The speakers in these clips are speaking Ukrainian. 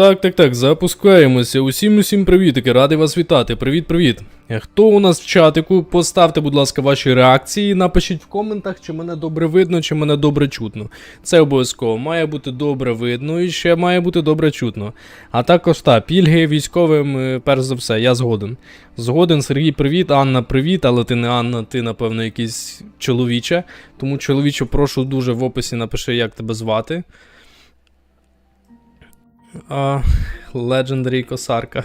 Так, так, так, запускаємося. Усім усім привітики, радий вас вітати. Привіт, привіт. Е, Хто у нас в чатику? Поставте, будь ласка, ваші реакції. Напишіть в коментах, чи мене добре видно, чи мене добре чутно. Це обов'язково має бути добре видно і ще має бути добре чутно. А також та пільги військовим, е, перш за все, я згоден. Згоден, Сергій, привіт, Анна, привіт, але ти не Анна, ти, напевно, якийсь чоловіче. Тому чоловіче, прошу дуже в описі напиши, як тебе звати. А, Legendary косарка.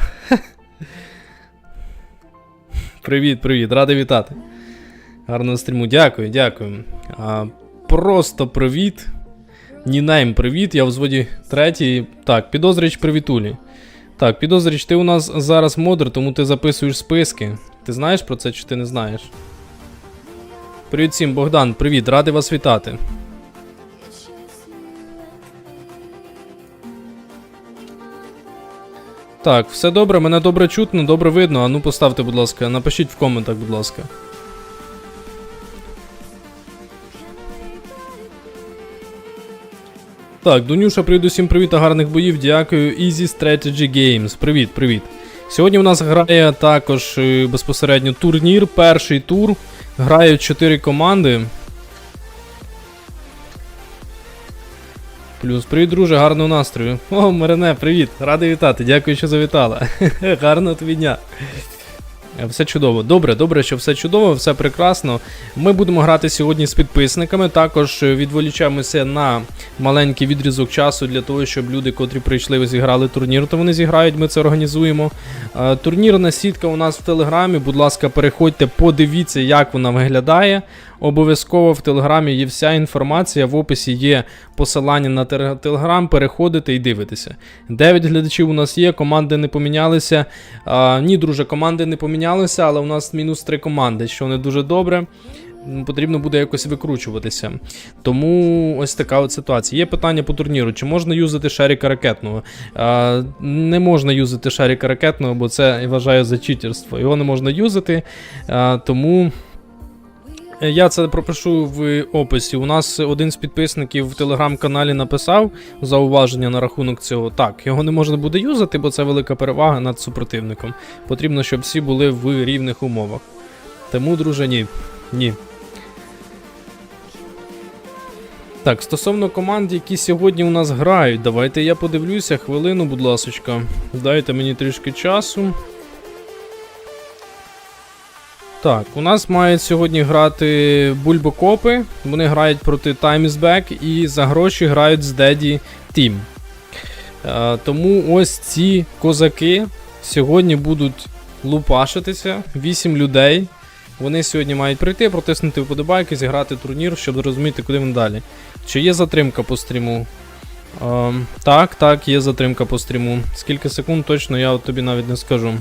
Привіт, привіт, радий вітати. Гарного стріму, дякую, дякую. А, просто привіт. Нінейм, привіт. Я в зводі третій. Так, підозріч привітулі. Так, підозріч, ти у нас зараз модер, тому ти записуєш списки. Ти знаєш про це чи ти не знаєш? Привіт всім, Богдан, привіт, радий вас вітати. Так, все добре, мене добре чутно, добре видно. А ну поставте, будь ласка, напишіть в коментах, будь ласка. Так, Донюша, привіт усім привіт та гарних боїв. Дякую. Easy Strategy Games. Привіт, привіт. Сьогодні у нас грає також е, безпосередньо турнір, перший тур. Грають 4 команди. Плюс, привіт, друже, гарного настрою. О, Марине, привіт, радий вітати, дякую, що завітала. Гарного тобі дня. Е, Все чудово. Добре, добре, що все чудово, все прекрасно. Ми будемо грати сьогодні з підписниками. Також е, відволічаємося на маленький відрізок часу для того, щоб люди, котрі прийшли, зіграли турнір, то вони зіграють, ми це організуємо. Е, Турнірна сітка у нас в Телеграмі. Будь ласка, переходьте, подивіться, як вона виглядає. Обов'язково в Телеграмі є вся інформація. В описі є посилання на Телеграм. Переходите і дивитеся. 9 глядачів у нас є, команди не помінялися. Ні, друже, команди не помінялися, але у нас мінус три команди, що не дуже добре. Потрібно буде якось викручуватися. Тому ось така от ситуація. Є питання по турніру: чи можна юзати шаріка ракетного? А, не можна юзати шаріка ракетного, бо це вважаю за читерство. Його не можна юзати. А, тому. Е, Я це пропишу в описі. У нас один з підписників в телеграм-каналі написав зауваження на рахунок цього. Так, його не можна буде юзати, бо це велика перевага над супротивником. Потрібно, щоб всі були в рівних умовах. Тому, друже, ні. Ні. Так, стосовно команд, які сьогодні у нас грають, давайте я подивлюся хвилину, будь ласочка. Дайте мені трішки часу. Так, у нас мають сьогодні грати бульбокопи. Вони грають проти Time Back і за гроші грають з Team. Е, тому ось ці козаки сьогодні будуть лупашитися. 8 людей. Вони сьогодні мають прийти, протиснути вподобайки, зіграти турнір, щоб зрозуміти, куди вони далі. Чи є затримка по стріму? Ем, так, так, є затримка по стріму. Скільки секунд точно я тобі навіть не скажу.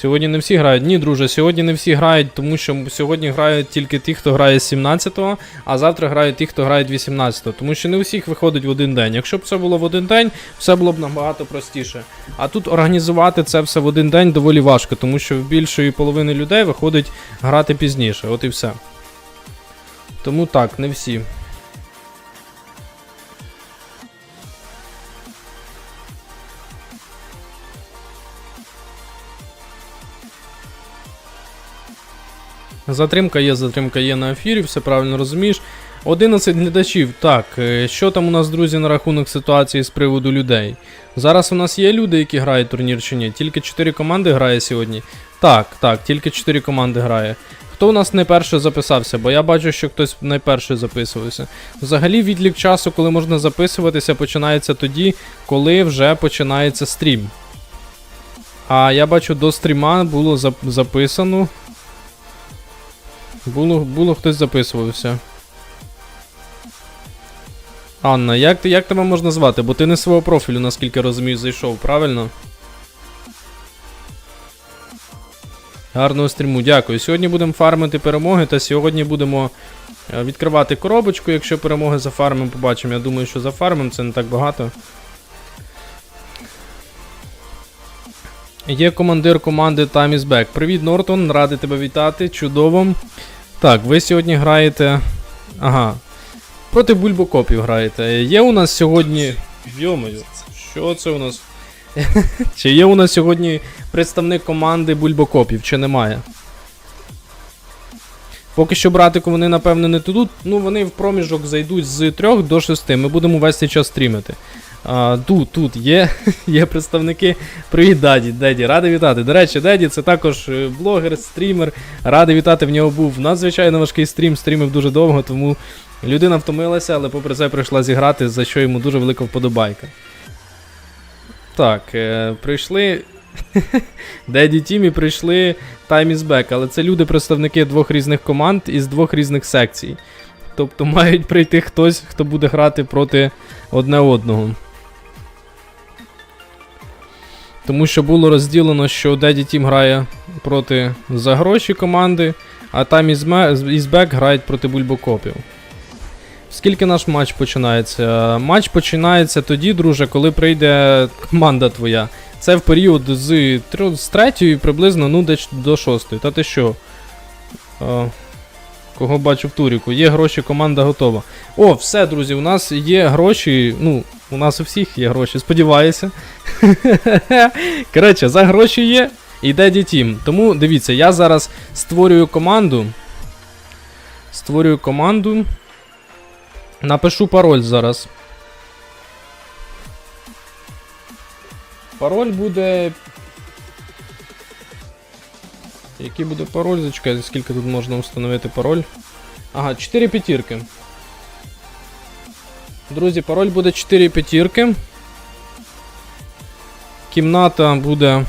Сьогодні не всі грають. Ні, друже, сьогодні не всі грають, тому що сьогодні грають тільки ті, хто грає з 17-го, а завтра грають ті, хто грають 18-го. Тому що не всіх виходить в один день. Якщо б це було в один день, все було б набагато простіше. А тут організувати це все в один день доволі важко, тому що в більшої половини людей виходить грати пізніше. От і все. Тому так, не всі. Затримка є, затримка є на ефірі, все правильно розумієш. 11 глядачів. Так, е, що там у нас, друзі, на рахунок ситуації з приводу людей? Зараз у нас є люди, які грають турнір чи ні? Тільки 4 команди грає сьогодні. Так, так, тільки 4 команди грає. Хто у нас найперше записався? Бо я бачу, що хтось найперше записувався. Взагалі, відлік часу, коли можна записуватися, починається тоді, коли вже починається стрім. А я бачу, до стріма було записано. Було, було хтось записувався. Анна, як, як тебе можна звати? Бо ти не свого профілю, наскільки розумію, зайшов, правильно? Гарного стріму, дякую. Сьогодні будемо фармити перемоги, та сьогодні будемо е, відкривати коробочку. Якщо перемоги зафармимо, побачимо. Я думаю, що зафармимо, це не так багато. Є командир команди Time is Back. Привіт, Нортон, радий тебе вітати. Чудово. Так, ви сьогодні граєте. Ага. Проти бульбокопів граєте. Є у нас сьогодні. Йомою, що це у нас? чи є у нас сьогодні представник команди бульбокопів, чи немає? Поки що братику вони, напевно, не тут. Ну, вони в проміжок зайдуть з 3 до 6. Ми будемо весь цей час стрімити. А, тут, тут є, є представники. Привіт, Даді, Деді, радий вітати. До речі, Деді це також е, блогер, стрімер. Радий вітати. В нього був надзвичайно важкий стрім, стрімив дуже довго, тому людина втомилася, але попри це прийшла зіграти, за що йому дуже велика вподобайка. Так, е, прийшли. Деді Тімі прийшли Time is back, але це люди представники двох різних команд із двох різних секцій. Тобто мають прийти хтось, хто буде грати проти одне одного. Тому що було розділено, що Деді Тім грає проти за гроші команди, а is back грають проти бульбокопів. Скільки наш матч починається? Матч починається тоді, друже, коли прийде команда твоя. Це в період з, трьо- з приблизно ну, до шостої. Та ти що? Кого бачу в туріку? Є гроші, команда готова. О, все, друзі, у нас є гроші. Ну, у нас у всіх є гроші, сподіваюся. Коротше, за гроші є. І Деді Тім. Тому дивіться, я зараз створюю команду. Створюю команду. Напишу пароль зараз. Пароль буде. Який буде пароль? Зачекайте, скільки тут можна встановити пароль. Ага, 4 п'ятірки. Друзі, пароль буде 4 п'ятірки. Кімната буде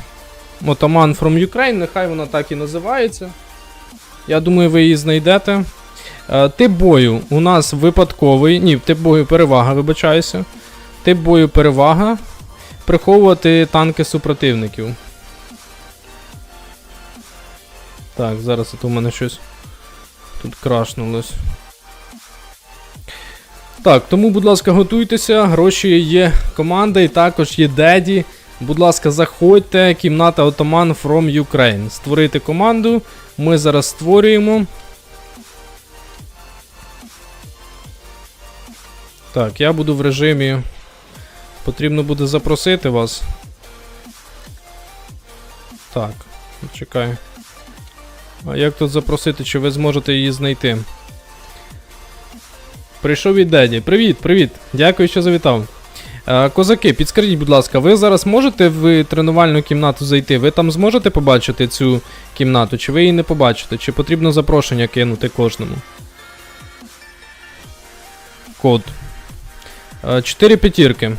Отаман from Ukraine, нехай вона так і називається. Я думаю, ви її знайдете. Е, Тип бою у нас випадковий. Ні, тип бою перевага, вибачаюся. Тип бою перевага. Приховувати танки супротивників. Так, зараз це у мене щось тут крашнулось. Так, тому, будь ласка, готуйтеся. Гроші є команда і також є Деді. Будь ласка, заходьте. Кімната Отаман from Ukraine. Створити команду. Ми зараз створюємо. Так, я буду в режимі. Потрібно буде запросити вас. Так, чекай. А як тут запросити, чи ви зможете її знайти? Прийшов від Деді. Привіт, привіт. Дякую, що завітав. Козаки, підскажіть, будь ласка, ви зараз можете в тренувальну кімнату зайти? Ви там зможете побачити цю кімнату, чи ви її не побачите? Чи потрібно запрошення кинути кожному? Код. Чотири п'ятірки.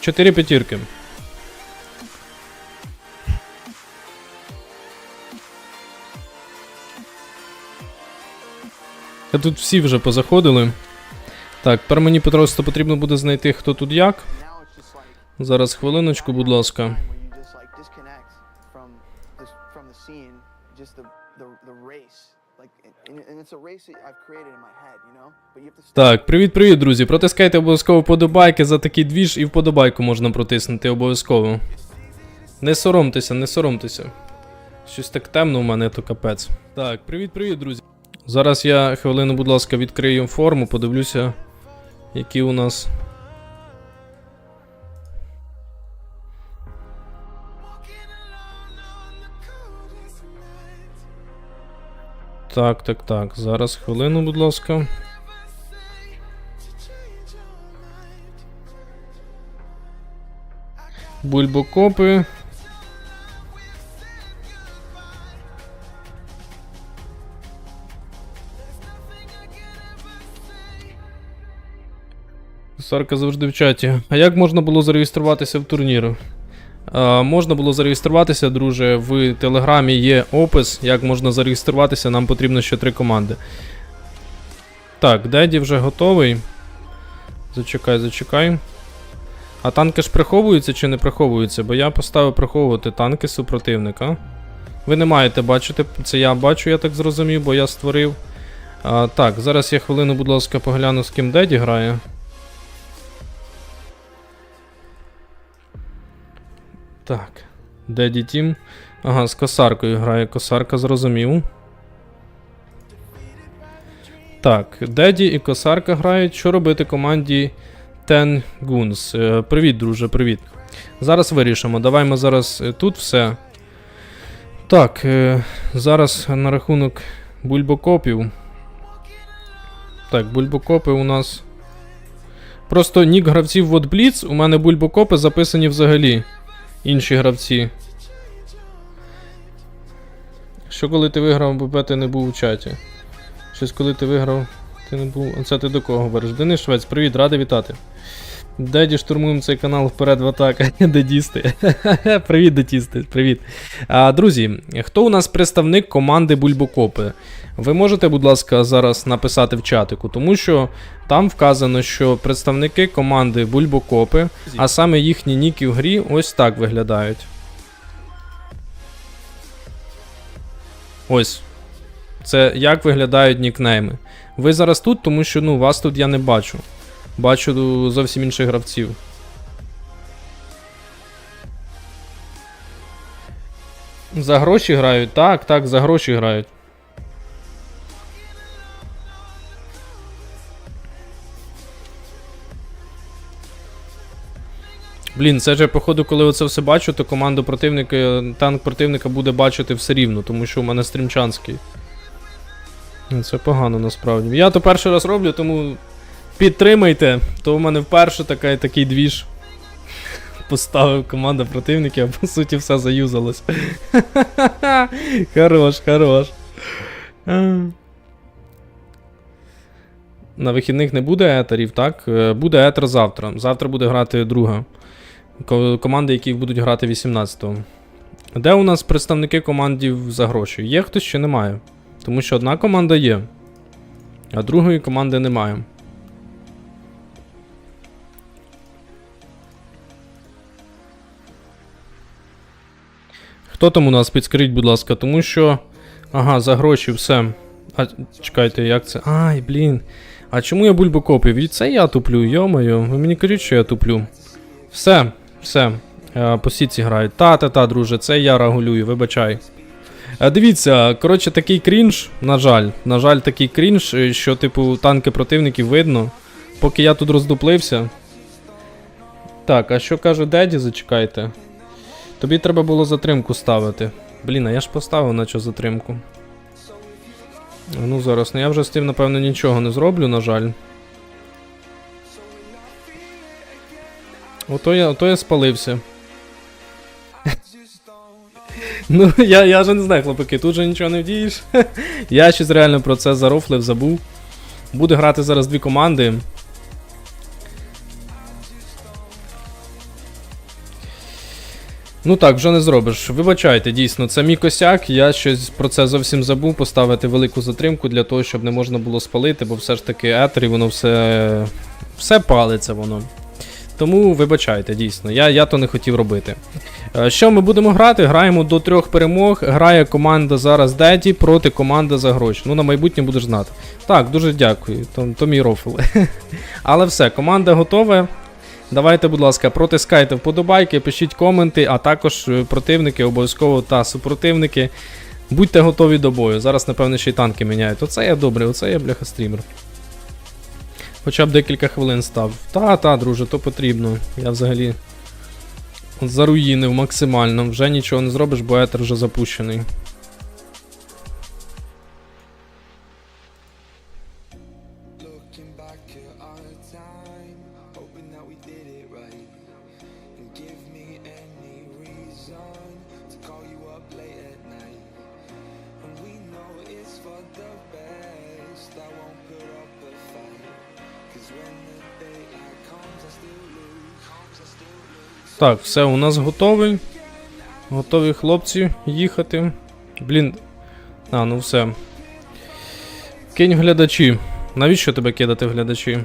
Чотири п'ятірки. Та тут всі вже позаходили. Так, тепер мені просто потрібно буде знайти, хто тут як. Зараз хвилиночку, будь ласка. Так, привіт-привіт, друзі. Протискайте обов'язково вподобайки за такий двіж і вподобайку можна протиснути обов'язково. Не соромтеся, не соромтеся. Щось так темно у мене, то капець. Так, привіт-привіт, друзі. Зараз я хвилину, будь ласка, відкрию форму, подивлюся, які у нас. Так, так, так. Зараз хвилину, будь ласка. Бульбокопи. Сарка завжди в чаті. А як можна було зареєструватися в турнір? А, можна було зареєструватися, друже. В телеграмі є опис, як можна зареєструватися, нам потрібно ще три команди. Так, Деді вже готовий. Зачекай, зачекай. А танки ж приховуються чи не приховуються? Бо я поставив приховувати танки супротивника. Ви не маєте бачити, це я бачу, я так зрозумів, бо я створив. А, так, зараз я хвилину, будь ласка, погляну, з ким Деді грає. Так. Деді Тім. Ага, з косаркою грає. Косарка зрозумів. Так, Деді і косарка грають. Що робити команді Ten Guns? Е, привіт, друже, привіт. Зараз вирішимо. Давай ми зараз е, тут все. Так, е, зараз на рахунок бульбокопів. Так, бульбокопи у нас. Просто нік гравців в Бліц, у мене бульбокопи записані взагалі. Інші гравці. Що коли ти виграв БП, ти не був у чаті? Щось коли ти виграв, ти не був. Це ти до кого говориш? Денис Швець, привіт, радий вітати. Деді штурмуємо цей канал вперед в атаку. Дедісти. привіт, дедісти, привіт. А, друзі, хто у нас представник команди Бульбокопи? Ви можете, будь ласка, зараз написати в чатику, тому що там вказано, що представники команди Бульбокопи, а саме їхні ніки в грі ось так виглядають. Ось. Це як виглядають нікнейми. Ви зараз тут, тому що ну, вас тут я не бачу. Бачу зовсім інших гравців. За гроші грають? Так, так, за гроші грають. Блін, це ж я, походу, коли оце все бачу, то команду противника, танк противника буде бачити все рівно, тому що у мене стрімчанський. Ну, Це погано насправді. Я то перший раз роблю, тому підтримайте. То у мене вперше така, такий двіж. Поставив команда противників, а по суті все заюзалось. хорош, хорош. На вихідних не буде етерів, так? Е, Буде етер завтра. Завтра буде грати друга. Команди, які будуть грати 18-го. Де у нас представники командів за гроші? Є хтось чи немає? Тому що одна команда є, а другої команди немає. Хто там у нас підскажіть, будь ласка, тому що. Ага, за гроші все. А чекайте, як це? Ай, блін. А чому я бульбу копів? І це я туплю, йомаю. Ви мені кажіть, що я туплю. Все, все. Е, По сітці грають. Та-та-та, друже, це я регулюю, вибачай. Е, Дивіться, коротше, такий крінж, на жаль. На жаль, такий крінж, е, що, типу, танки противників видно. Поки я тут роздуплився. Так, а що каже Деді, зачекайте. Тобі треба було затримку ставити. Блін, а я ж поставив на що затримку. Ну зараз, ну я вже з тим, напевно, нічого не зроблю, на жаль. Ото я, ото я спалився. Ну, я, я вже не знаю, хлопаки, тут же нічого не вдієш. я щось реально про це зарофлив, забув. Буде грати зараз дві команди. Ну так, вже не зробиш. Вибачайте, дійсно, це мій косяк. Я щось про це зовсім забув поставити велику затримку для того, щоб не можна було спалити, бо все ж таки етер і воно все. все палиться воно. Тому вибачайте, дійсно, я, я то не хотів робити. Е, Що ми будемо грати? Граємо до трьох перемог. Грає команда зараз Деді проти команди за гроші. Ну, на майбутнє будеш знати. Так, дуже дякую. То, то мій рофл. Але все, команда готова. Давайте, будь ласка, протискайте вподобайки, пишіть коменти, а також е, противники обов'язково та супротивники. Будьте готові до бою. Зараз, напевно, ще й танки міняють. Оце я добре, оце я бляха стрімер. Хоча б декілька хвилин став. Та, та, друже, то потрібно. Я взагалі заруїнив максимально. Вже нічого не зробиш, бо етер вже запущений. Так, все, у нас готовий. Готові хлопці їхати. Блін. А, ну все. Кинь глядачі. Навіщо тебе кидати в глядачі?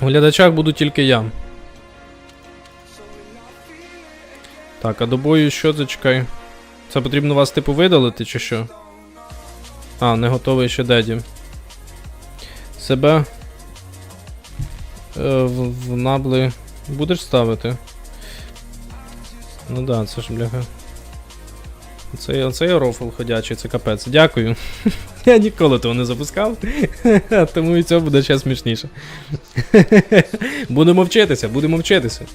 У глядачах буду тільки я. Так, а до бою що зачекай? Це потрібно вас типу видалити чи що? А, не готовий ще деді. Себе. Е, в, в набли будеш ставити? Ну да, це ж бляха. Це, оце рофл ходячий, це капець. Дякую. Я ніколи того не запускав, тому і це буде ще смішніше. будемо вчитися, будемо вчитися.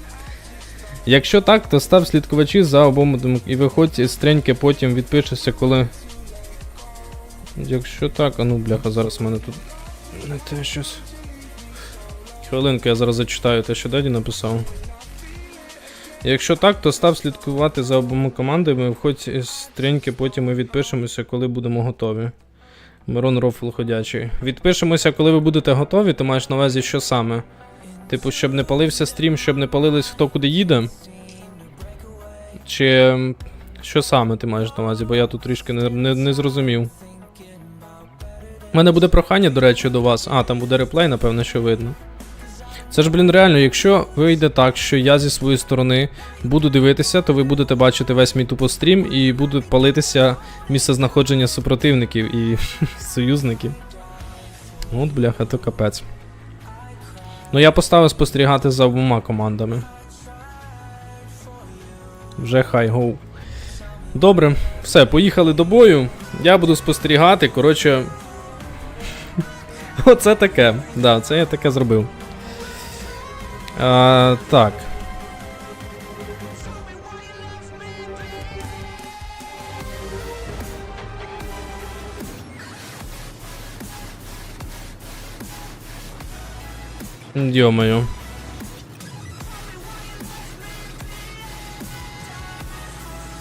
Якщо так, то став слідкувачі за обом і виходь з треньки, потім відпишешся, коли. Якщо так, а ну бляха, зараз у мене тут не те щось. Хвилинку, я зараз зачитаю те, що Деді написав. Якщо так, то став слідкувати за обома командами, входь з треньки, потім ми відпишемося, коли будемо готові. Мирон Рофл ходячий. Відпишемося, коли ви будете готові, ти маєш на увазі, що саме? Типу, щоб не палився стрім, щоб не палились хто куди їде? Чи що саме ти маєш на увазі, бо я тут трішки не, не, не зрозумів. У мене буде прохання, до речі, до вас. А, там буде реплей, напевно, що видно. Це ж, блін, реально, якщо вийде так, що я зі своєї сторони буду дивитися, то ви будете бачити весь мій тупострім і буде палитися місце знаходження супротивників і союзників. От, бляха, то капець. Ну, я поставив спостерігати за обома командами. Вже хай гоу. Добре, все, поїхали до бою. Я буду спостерігати. Коротше. Оце таке. Да, це я таке зробив. А, так. Йо-моє.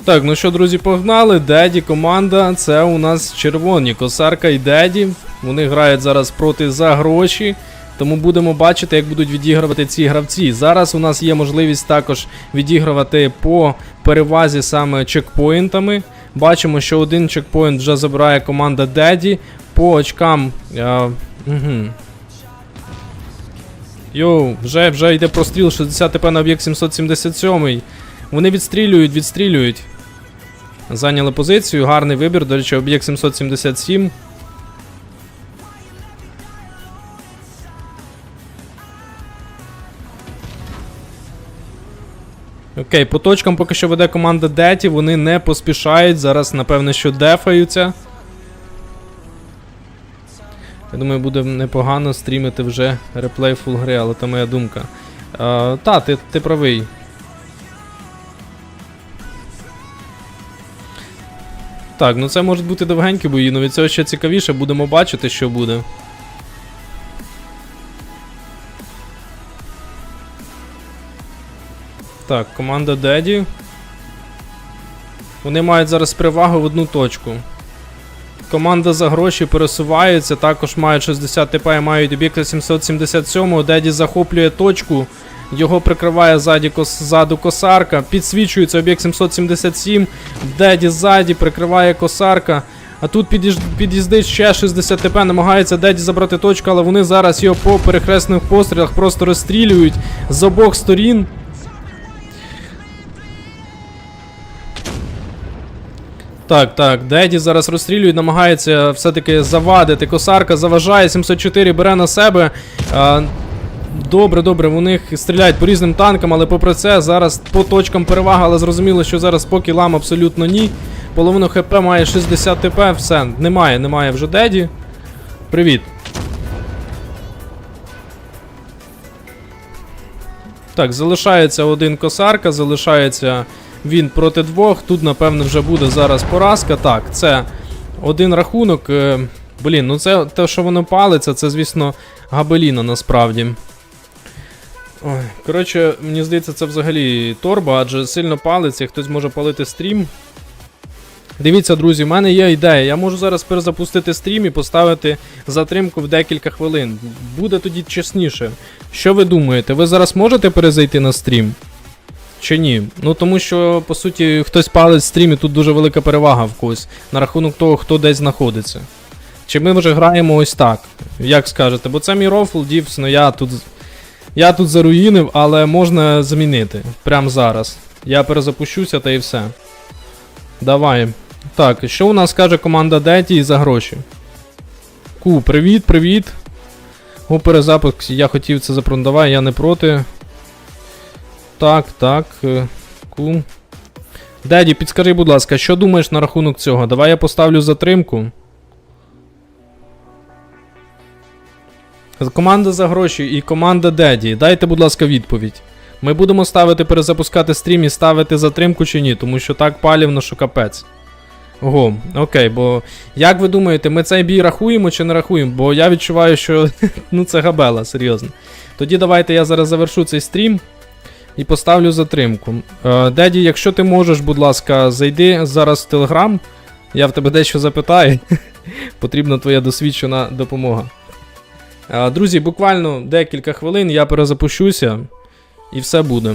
Так, ну що, друзі, погнали. Деді команда. Це у нас червоні. Косарка і Деді. Вони грають зараз проти за гроші. Тому будемо бачити, як будуть відігрувати ці гравці. Зараз у нас є можливість також відігрувати по перевазі саме чекпоінтами. Бачимо, що один чекпоінт вже забирає команда Деді. По очкам. А, угу. Йоу, вже, вже йде простріл 60 ТП на об'єкт 777. Вони відстрілюють, відстрілюють. Зайняли позицію, гарний вибір. До речі, об'єкт 777. Окей, по точкам поки що веде команда Деті, вони не поспішають. Зараз, напевне, що дефаються. Я думаю, буде непогано стрімити вже реплей фул гри, але це моя думка. Е, та, ти, ти правий. Так, ну це можуть бути довгенькі бої, але від цього ще цікавіше, будемо бачити, що буде. Так, команда Деді. Вони мають зараз перевагу в одну точку. Команда за гроші пересувається, також мають 60 ТП і мають об'єкта 777. Деді захоплює точку. Його прикриває ззаді ззаду косарка. Підсвічується об'єкт 777. Деді ззаді прикриває косарка. А тут під'їж- під'їздить ще 60 ТП, намагається Деді забрати точку, але вони зараз його по перехресних пострілах просто розстрілюють з обох сторін. Так, так, Деді зараз розстрілює, намагається все-таки завадити. Косарка заважає, 704 бере на себе. Добре, добре, у них стріляють по різним танкам, але попри це зараз по точкам перевага, але зрозуміло, що зараз по кілам абсолютно ні. Половину хп має 60 ТП, все, немає, немає вже Деді. Привіт. Так, залишається один косарка, залишається він проти двох. Тут, напевно, вже буде зараз поразка. Так, це один рахунок. е, Блін, ну це те, що воно палиться, це, звісно, габеліна насправді. Ой, коротше, мені здається, це взагалі торба, адже сильно палиться, хтось може палити стрім. Дивіться, друзі, в мене є ідея. Я можу зараз перезапустити стрім і поставити затримку в декілька хвилин. Буде тоді чесніше. Що ви думаєте? Ви зараз можете перезайти на стрім? Чи ні? Ну тому що, по суті, хтось палить стрім і тут дуже велика перевага в когось на рахунок того, хто десь знаходиться. Чи ми вже граємо ось так? Як скажете? Бо це мій рофл, дівс, ну я тут. Я тут заруїнив, але можна змінити. Прямо зараз. Я перезапущуся та і все. Давай. Так, що у нас каже команда Деті за гроші? Ку, привіт, привіт. О, перезапуск, я хотів це запродавати, я не проти. Так, так. е, Ку. Деді, підскажи, будь ласка, що думаєш на рахунок цього? Давай я поставлю затримку. Команда за гроші і команда Деді. Дайте, будь ласка, відповідь. Ми будемо ставити перезапускати стрім і ставити затримку чи ні, тому що так палівно, що капець. Ого, окей, бо як ви думаєте, ми цей бій рахуємо чи не рахуємо? Бо я відчуваю, що ну це габела, серйозно. Тоді давайте я зараз завершу цей стрім і поставлю затримку. Е, Деді, якщо ти можеш, будь ласка, зайди зараз в Телеграм. Я в тебе дещо запитаю. Потрібна твоя досвідчена допомога. Е, Друзі, буквально декілька хвилин я перезапущуся і все буде.